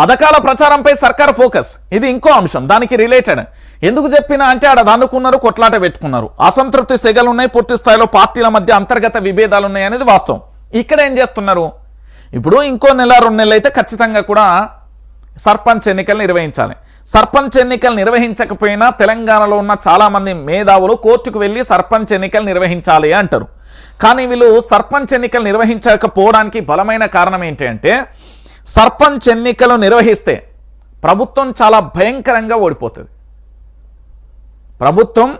పథకాల ప్రచారంపై సర్కార్ ఫోకస్. ఇది ఇంకో అంశం. దానికి రిలేటెడ్. ఎందుకు చెప్పినా అంటే ఆడ దానుకున్నారు కొట్లాట పెట్టుకున్నారు. అసంతృప్తి సెగలు ఉన్నాయి పూర్తి స్థాయిలో పార్టీల మధ్య అంతర్గత విభేదాలు ఉన్నాయి అనేది వాస్తవం. ఇక్కడ ఏం చేస్తున్నారు? ఇప్పుడు ఇంకో నెల రెండు నెలలు అయితే ఖచ్చితంగా కూడా సర్పంచ్ ఎన్నికలు నిర్వహించాలి. సర్పంచ్ ఎన్నికలు నిర్వహించకపోయినా తెలంగాణలో ఉన్న చాలామంది మేధావులు కోర్టుకు వెళ్ళి సర్పంచ్ ఎన్నికలు నిర్వహించాలి అంటారు. కానీ వీళ్ళు సర్పంచ్ ఎన్నికలు నిర్వహించకపోవడానికి బలమైన కారణం ఏంటి అంటే సర్పంచ్ ఎన్నికలు నిర్వహిస్తే ప్రభుత్వం చాలా భయంకరంగా ఓడిపోతుంది. ప్రభుత్వం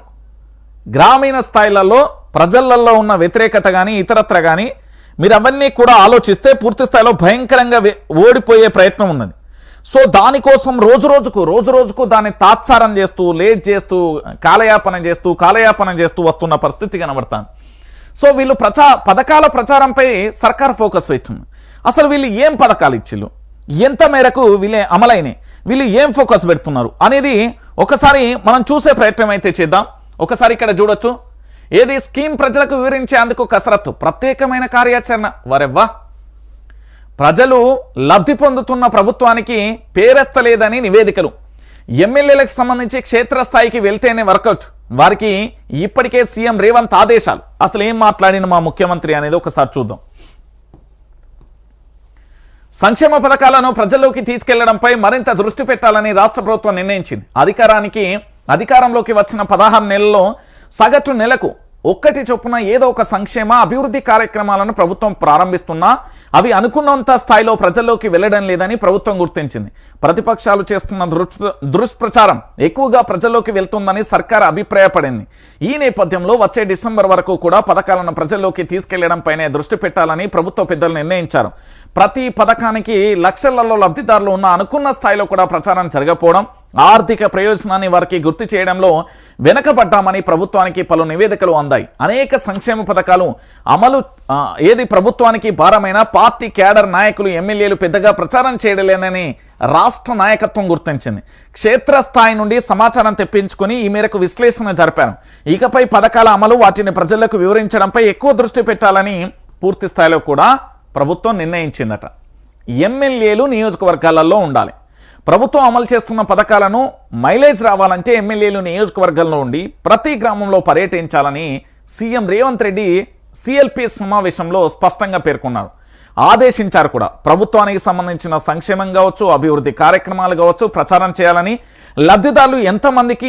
గ్రామీణ స్థాయిలలో ప్రజలలో ఉన్న వ్యతిరేకత కానీ ఇతరత్ర కానీ మీరు అవన్నీ కూడా ఆలోచిస్తే పూర్తి స్థాయిలో భయంకరంగా ఓడిపోయే ప్రయత్నం ఉన్నది. సో దానికోసం రోజు రోజుకు రోజు రోజుకు దాన్ని తాత్సారం చేస్తూ లేట్ చేస్తూ కాలయాపన చేస్తూ కాలయాపన చేస్తూ వస్తున్న పరిస్థితి కనబడతాను సో వీళ్ళు ప్రచా పథకాల ప్రచారంపై సర్కార్ ఫోకస్ వచ్చింది అసలు వీళ్ళు ఏం పథకాలు ఇచ్చిళ్ళు? ఎంత మేరకు వీళ్ళే అమలైనాయి వీళ్ళు ఏం ఫోకస్ పెడుతున్నారు? అనేది ఒకసారి మనం చూసే ప్రయత్నం అయితే చేద్దాం. ఒకసారి ఇక్కడ చూడొచ్చు. ఏది స్కీమ్ ప్రజలకు వివరించేందుకు కసరత్తు? ప్రత్యేకమైన కార్యాచరణ. వరెవ్వా? ప్రజలు లబ్ధి పొందుతున్న ప్రభుత్వానికి పేరెస్తలేదని నివేదికలు. ఎమ్మెల్యేలకు సంబంధించి క్షేత్రస్థాయికి వెళ్తేనే వర్కౌట్. వారికి ఇప్పటికే సీఎం రేవంత్ ఆదేశాలు. అసలు ఏం మాట్లాడిన మా ముఖ్యమంత్రి అనేది ఒకసారి చూద్దాం. సంక్షేమ పథకాలను ప్రజల్లోకి తీసుకెళ్ళడంపై మరింత దృష్టి పెట్టాలని రాష్ట్ర ప్రభుత్వం నిర్ణయించింది. అధికారానికి అధికారంలోకి వచ్చిన పదహారు నెలల్లో సగటు నెలకు ఒక్కటి చొప్పున ఏదో ఒక సంక్షేమ అభివృద్ధి కార్యక్రమాలను ప్రభుత్వం ప్రారంభిస్తున్నా అవి అనుకున్నంత స్థాయిలో ప్రజల్లోకి వెళ్ళడం లేదని ప్రభుత్వం గుర్తించింది. ప్రతిపక్షాలు చేస్తున్న దృష్ దుష్ప్రచారం ఎక్కువగా ప్రజల్లోకి వెళ్తుందని సర్కార్ అభిప్రాయపడింది. ఈ నేపథ్యంలో వచ్చే డిసెంబర్ వరకు కూడా పథకాలను ప్రజల్లోకి తీసుకెళ్ళడంపైనే దృష్టి పెట్టాలని ప్రభుత్వ పెద్దలు నిర్ణయించారు. ప్రతి పథకానికి లక్షలలో లబ్ధిదారులు ఉన్న అనుకున్న స్థాయిలో కూడా ప్రచారం జరగకపోవడం ఆర్థిక ప్రయోజనాన్ని వారికి గుర్తు చేయడంలో వెనకబడ్డామని ప్రభుత్వానికి పలు నివేదికలు అందాయి. అనేక సంక్షేమ పథకాలు అమలు ఏది ప్రభుత్వానికి భారమైన పార్టీ క్యాడర్ నాయకులు ఎమ్మెల్యేలు పెద్దగా ప్రచారం చేయడలేదని రాష్ట్ర నాయకత్వం గుర్తించింది. క్షేత్రస్థాయి నుండి సమాచారం తెప్పించుకొని ఈ మేరకు విశ్లేషణ జరిపారు. ఇకపై పథకాల అమలు వాటిని ప్రజలకు వివరించడంపై ఎక్కువ దృష్టి పెట్టాలని పూర్తి స్థాయిలో కూడా ప్రభుత్వం నిర్ణయించిందట. ఎమ్మెల్యేలు నియోజకవర్గాలలో ఉండాలి. ప్రభుత్వం అమలు చేస్తున్న పథకాలను మైలేజ్ రావాలంటే ఎమ్మెల్యేలు నియోజకవర్గంలో ఉండి ప్రతి గ్రామంలో పర్యటించాలని సీఎం రేవంత్ రెడ్డి సిఎల్పి సమావేశంలో స్పష్టంగా పేర్కొన్నారు. ఆదేశించారు కూడా. ప్రభుత్వానికి సంబంధించిన సంక్షేమం కావచ్చు అభివృద్ధి కార్యక్రమాలు కావచ్చు ప్రచారం చేయాలని లబ్ధిదారులు ఎంతమందికి